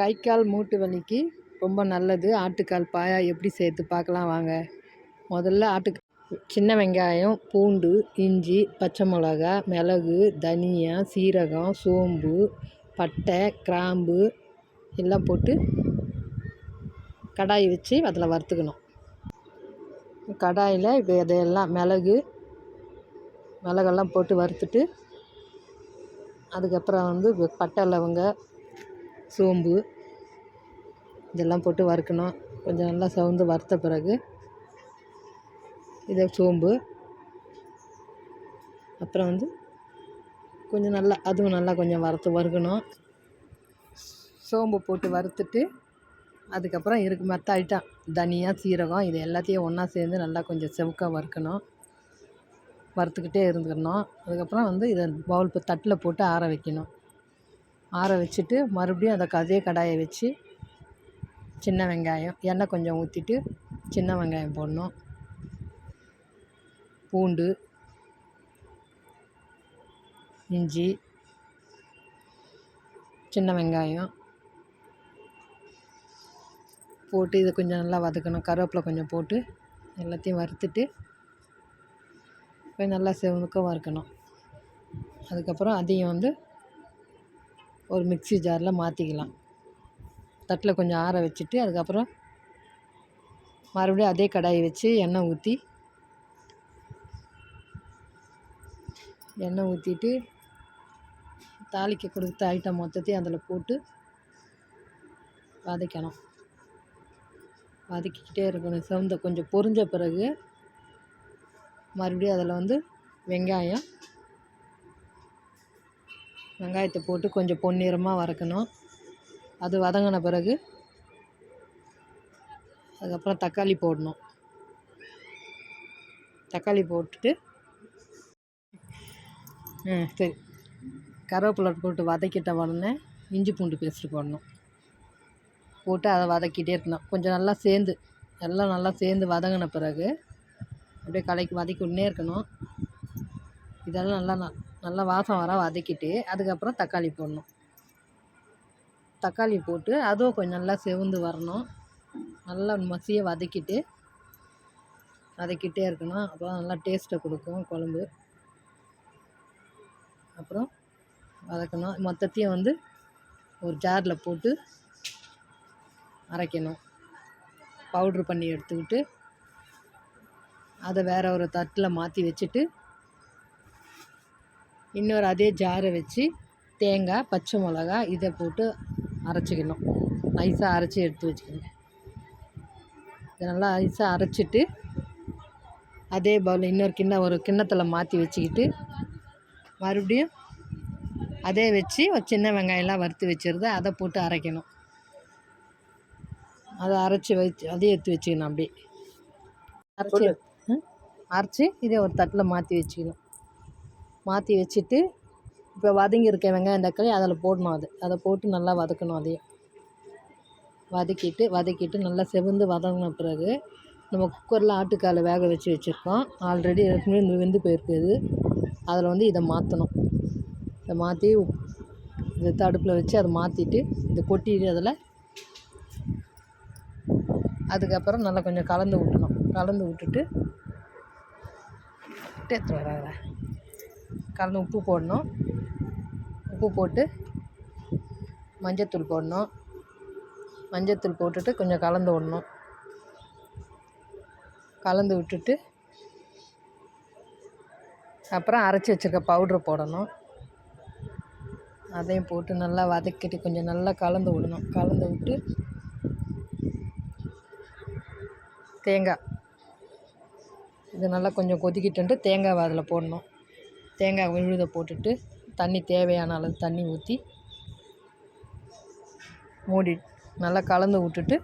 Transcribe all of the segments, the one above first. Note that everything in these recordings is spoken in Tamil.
கை கால் மூட்டு வலிக்கு ரொம்ப நல்லது. ஆட்டுக்கால் பாயா எப்படி சேர்த்து பார்க்கலாம் வாங்க. முதல்ல ஆட்டு சின்ன வெங்காயம் பூண்டு இஞ்சி பச்சை மிளகா மிளகு தனியா சீரகம் சோம்பு பட்டை கிராம்பு எல்லாம் போட்டு கடாய் வச்சு அதில் வறுத்துக்கணும். கடாயில் இப்போ இதையெல்லாம் மிளகு மிளகெல்லாம் போட்டு வறுத்துட்டு அதுக்கப்புறம் வந்து பட்டை லவங்க சோம்பு இதெல்லாம் போட்டு வறுக்கணும். கொஞ்சம் நல்லா சவுந்து வறுத்த பிறகு இதை சோம்பு அப்புறம் வந்து கொஞ்சம் நல்லா அதுவும் நல்லா கொஞ்சம் வறுத்து வறுக்கணும். சோம்பு போட்டு வறுத்துட்டு அதுக்கப்புறம் இருக்கு மற்ற ஐட்டம் தனியாக சீரகம் இது எல்லாத்தையும் ஒன்றா சேர்ந்து நல்லா கொஞ்சம் செவுக்காக வறுக்கணும். வறுத்துக்கிட்டே இருந்துக்கணும் அதுக்கப்புறம் வந்து இதை பவுல் தட்டில் போட்டு ஆற வைக்கணும். ஆற வச்சுட்டு மறுபடியும் அதை அதே கடாயை வச்சு சின்ன வெங்காயம் எண்ணெய் கொஞ்சம் ஊற்றிட்டு சின்ன வெங்காயம் போடணும். பூண்டு இஞ்சி சின்ன வெங்காயம் போட்டு இதை கொஞ்சம் நல்லா வதக்கணும். கருவேப்பிலை கொஞ்சம் போட்டு எல்லாத்தையும் வறுத்துட்டு போய் நல்லா செவக்க வறுக்கணும். அதுக்கப்புறம் அதையும் வந்து ஒரு மிக்ஸி ஜாரில் மாற்றிக்கலாம். தட்டில் கொஞ்சம் ஆற வச்சுட்டு அதுக்கப்புறம் மறுபடியும் அதே கடாயை வச்சு எண்ணெய் ஊற்றி எண்ணெய் ஊற்றிட்டு தாளிக்க கொடுத்த ஐட்டம் மொத்தத்தையும் அதில் போட்டு வதக்கணும். வதக்கிக்கிட்டே இருக்கணும். சிவந்த கொஞ்சம் பொரிஞ்ச பிறகு மறுபடியும் அதில் வந்து வெங்காயம் வெங்காயத்தை போட்டு கொஞ்சம் பொன்னிறமாக வதக்கணும் அது வதங்கின பிறகு அதுக்கப்புறம் தக்காளி போடணும். தக்காளி போட்டுட்டு ம் சரி. கருவேப்பிலை போட்டு வதக்கிட்ட உடனே இஞ்சி பூண்டு பேஸ்ட்டு போடணும். போட்டு அதை வதக்கிட்டே இருக்கணும். கொஞ்சம் நல்லா சேர்ந்து எல்லாம் நல்லா சேர்ந்து வதங்கின பிறகு அப்படியே கலைக்கு வதக்கி விட்னே இருக்கணும். இதெல்லாம் நல்லா நல்லா வாசம் வர வதக்கிட்டு அதுக்கப்புறம் தக்காளி போடணும். தக்காளி போட்டு அதுவும் கொஞ்சம் நல்லா செவந்து வரணும். நல்லா மசிய வதக்கிட்டு வதக்கிட்டே இருக்கணும். அப்புறம் நல்லா டேஸ்ட்டை கொடுக்கும் குழம்பு. அப்புறம் வதக்கணும். மொத்தத்தையும் வந்து ஒரு ஜாரில் போட்டு அரைக்கணும். பவுட்ரு பண்ணி எடுத்துக்கிட்டு அதை வேறு ஒரு தட்டில் மாற்றி வச்சுட்டு இன்னொரு அதே ஜாரை வச்சு தேங்காய் பச்சை மிளகா இதை போட்டு அரைச்சிக்கணும். நைஸாக அரைச்சி எடுத்து வச்சுக்கணும் இதை நல்லா நைஸாக அரைச்சிட்டு அதே பவுல் இன்னொரு கிண்ணம் ஒரு கிண்ணத்தில் மாற்றி வச்சுக்கிட்டு மறுபடியும் அதே வச்சு ஒரு சின்ன வெங்காயம்லாம் வறுத்து வச்சுருது அதை போட்டு அரைக்கணும். அதை அரைச்சி வச்சு அதையும் எடுத்து வச்சுக்கணும் அப்படியே. அரைச்சி அரைச்சி இதே ஒரு தட்டில் மாற்றி வச்சுக்கணும். மாற்றி வச்சுட்டு இப்போ வதங்கியிருக்க வெங்காயம் தக்காளி அதில் போடணும் அது. அதை போட்டு நல்லா வதக்கணும் அதையும் வதக்கிட்டு வதக்கிட்டு நல்லா செவந்து வதங்கின பிறகு நம்ம குக்கரில் ஆட்டுக்காலை வேக வச்சு வச்சுருக்கோம். ஆல்ரெடி ஏற்கனவே வெந்து போயிருக்குது அதில் வந்து இதை மாற்றணும் இதை மாற்றி இதை தடுப்பில் வச்சு அதை மாற்றிட்டு இதை கொட்டிட்டு அதில் அதுக்கப்புறம் நல்லா கொஞ்சம் கலந்து விட்டணும் கலந்து விட்டுட்டு எடுத்து வர கலந்து உப்பு போடணும். உப்பு போட்டு மஞ்சத்தூள் போடணும். மஞ்சத்தூள் போட்டுட்டு கொஞ்சம் கலந்து விடணும். கலந்து விட்டுட்டு அப்புறம் அரைச்சி வச்சுருக்க பவுட்ரு போடணும். அதையும் போட்டு நல்லா வதக்கிட்டு கொஞ்சம் நல்லா கலந்து விடணும். கலந்து விட்டு தேங்காய். இது நல்லா கொஞ்சம் கொதிக்கிட்டு தேங்காவை அதில் போடணும். தேங்காய் விழுத போட்டுட்டு தண்ணி தேவையான அளவு தண்ணி ஊற்றி மூடி நல்லா கலந்து விட்டுட்டு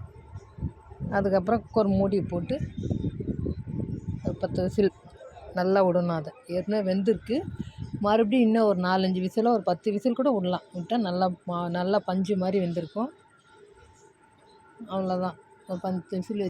அதுக்கப்புறம் குக்கர் மூடி போட்டு ஒரு பத்து விசில் நல்லா விடணும் அதை. ஏற்கனவே வெந்திருக்கு. மறுபடியும் இன்னும் ஒரு நாலஞ்சு விசிலோ ஒரு பத்து விசில் கூட விடலாம். விட்டால் நல்லா மா நல்லா பஞ்சு மாதிரி வெந்திருக்கும். அவ்வளோதான் ஒரு பத்து விசில்